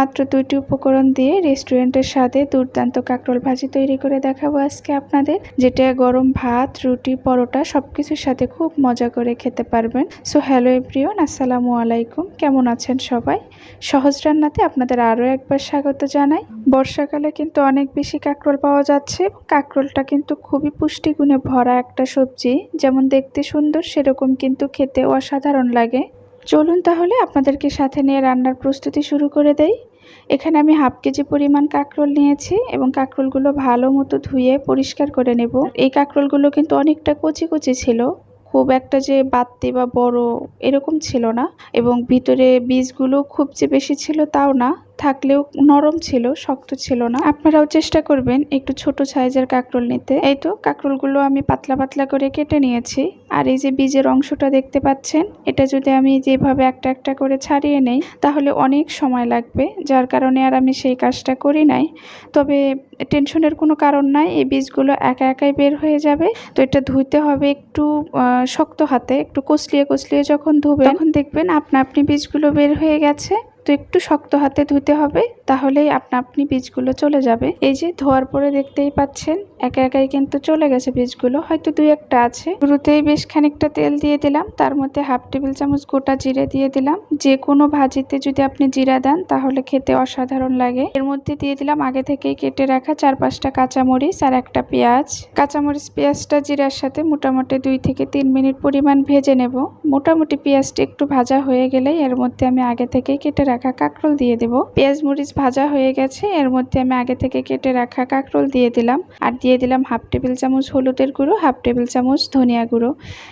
মাত্র দুইটি উপকরণ দিয়ে রেস্টুরেন্টের স্বাদে দুর্দান্ত কাঁকরোল ভাজি তৈরি করে দেখাবো আজকে আপনাদের, যেটা গরম ভাত, রুটি, পরোটা সবকিছুর সাথে খুব মজা করে খেতে পারবেন। সো হ্যালো এভরিওয়ান আসসালামু আলাইকুম, কেমন আছেন সবাই? সহজ রান্নাতে আপনাদের আরও একবার স্বাগত জানাই। বর্ষাকালে কিন্তু অনেক বেশি কাঁকরোল পাওয়া যাচ্ছে কাঁকরোলটা কিন্তু খুবই পুষ্টিগুণে ভরা একটা সবজি। যেমন দেখতে সুন্দর, সেরকম কিন্তু খেতে অসাধারণ লাগে। চলুন তাহলে আপনাদেরকে সাথে নিয়ে রান্নার প্রস্তুতি শুরু করে দেই। এখানে আমি হাফ কেজি পরিমাণ কাঁকরোল নিয়েছি এবং কাঁকরোলগুলো ভালো মতো ধুয়ে পরিষ্কার করে নেব। এই কাঁকরোলগুলো কিন্তু অনেকটা কচি কচি ছিল, খুব একটা যে বাত্তি বা বড় এরকম ছিল না এবং ভিতরে বীজগুলো খুব যে বেশি ছিল তাও না। থাকলেও নরম ছিল, শক্ত ছিল না। আপনারাও চেষ্টা করবেন একটু ছোট সাইজের কাঁকরোল নিতে। এই তো, কাঁকরোলগুলো আমি পাতলা পাতলা করে কেটে নিয়েছি। আর এই যে বীজের অংশটা দেখতে পাচ্ছেন, এটা যদি আমি যেভাবে একটা একটা করে ছাড়িয়ে নেই, তাহলে অনেক সময় লাগবে। যার কারণে আর আমি সেই কাজটা করি নাই। তবে টেনশনের কোনো কারণ নাই, এই বীজগুলো একা একাই বের হয়ে যাবে। তো এটা ধুইতে হবে একটু শক্ত হাতে, একটু কষলিয়ে কষলিয়ে যখন ধুবে তখন দেখবেন আপনা আপনি বীজগুলো বের হয়ে গেছে। একটু শক্ত হাতে ধুতে হবে, তাহলেই আপনা আপনি বীজগুলো চলে যাবে। এই যে ধোয়ার পরে দেখতেই পাচ্ছেন, একা একাই কিন্তু চলে গেছে বীজগুলো, হয়তো দুই একটা আছে। শুরুতেই বেশ খানিকটা তেল দিয়ে দিলাম, তার মধ্যে হাফ টেবিল চামচ গোটা জিরে দিয়ে দিলাম। যে কোনো ভাজিতে যদি আপনি জিরা দেন, তাহলে খেতে অসাধারণ লাগে। এর মধ্যে দিয়ে দিলাম আগে থেকেই কেটে রাখা চার পাঁচটা কাঁচামরিচ আর একটা পেঁয়াজ। কাঁচামরিচ পেঁয়াজটা জিরার সাথে মোটামুটি দুই থেকে তিন মিনিট পরিমাণ ভেজে নেব। মোটামুটি পেঁয়াজটা একটু ভাজা হয়ে গেলেই এর মধ্যে আমি আগে থেকেই কেটে রাখা কাঁকরোল দিয়ে দেব। পেঁয়াজ, মরিচ ভাজা হয়ে গেছে। এর মধ্যে আমি আগে থেকে কেটে রাখা কাঁকরোল দিয়ে দিলাম। আর দিয়ে দিলাম হাফ টেবিল চামচ হলুদের গুঁড়ো, হাফ টেবিল চামচ ধনিয়া গুঁড়ো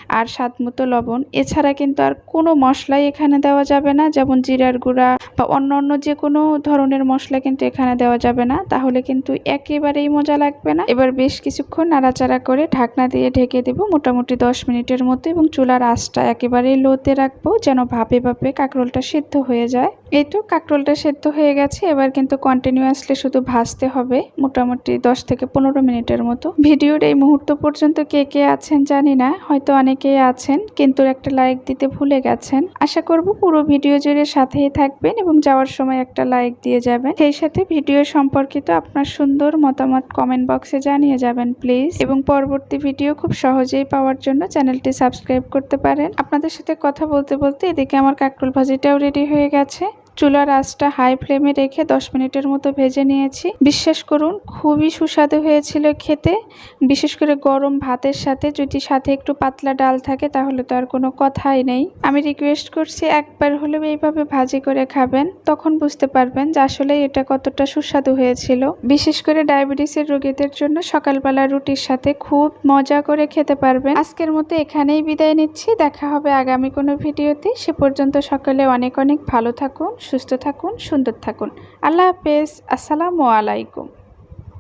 আর স্বাদ মতো লবণ। এছাড়া কিন্তু আর কোনো মশলাই এখানে দেওয়া যাবে না। যেমন জিরার গুঁড়া বা অন্য অন্য যে কোনো ধরনের মশলা কিন্তু এখানে দেওয়া যাবে না। তাহলে কিন্তু একেবারেই মজা লাগবে না। এবার বেশ কিছুক্ষণ নাড়াচাড়া করে ঢাকনা দিয়ে ঢেকে দেব মোটামুটি দশ মিনিটের মতো এবং চুলার আঁচটা একেবারেই লোতে রাখব যেন ভাপে ভাপে কাঁকরোলটা সিদ্ধ হয়ে যায়। এই তো কাঁকরোলটা সেদ্ধ হয়ে গেছে, এবার কিন্তু কন্টিনিউয়াসলি শুধু ভাজতে হবে মোটামুটি দশ থেকে পনেরো মিনিটের মতো। ভিডিওর এই মুহূর্ত পর্যন্ত কে কে আছেন জানি না, হয়তো অনেকেই আছেন, কিন্তু একটা লাইক দিতে ভুলে গেছেন। আশা করব পুরো ভিডিও জুড়ে সাথেই থাকবেন এবং যাওয়ার সময় একটা লাইক দিয়ে যাবেন। সেই সাথে ভিডিও সম্পর্কিত আপনার সুন্দর মতামত কমেন্ট বক্সে জানিয়ে যাবেন প্লিজ এবং পরবর্তী ভিডিও খুব সহজেই পাওয়ার জন্য চ্যানেলটি সাবস্ক্রাইব করতে পারেন। আপনাদের সাথে কথা বলতে বলতে এদিকে আমার কাকরোল ভাজিটাও রেডি হয়ে গেছে। চুলার আঁচটা হাই ফ্লেমে রেখে দশ মিনিটের মতো ভেজে নিয়েছি। বিশ্বাস করুন, খুবই সুস্বাদু হয়েছিল খেতে। বিশেষ করে গরম ভাতের সাথে যদি সাথে একটু পাতলা ডাল থাকে, তাহলে তো আর কোনো কথাই নেই। আমি রিকোয়েস্ট করছি একবার হলেও এইভাবে ভাজি করে খাবেন। তখন বুঝতে পারবেন যে আসলে এটা কতটা সুস্বাদু হয়েছিল। বিশেষ করে ডায়াবেটিসের রোগীদের জন্য সকালবেলা রুটির সাথে খুব মজা করে খেতে পারবেন। আজকের মতো এখানেই বিদায় নিচ্ছি। দেখা হবে আগামী কোনো ভিডিওতে। সে পর্যন্ত সকালে অনেক অনেক ভালো থাকুন সুস্থ থাকুন সুন্দর থাকুন। আল্লাহ হাফেজ। আসসালামু আলাইকুম।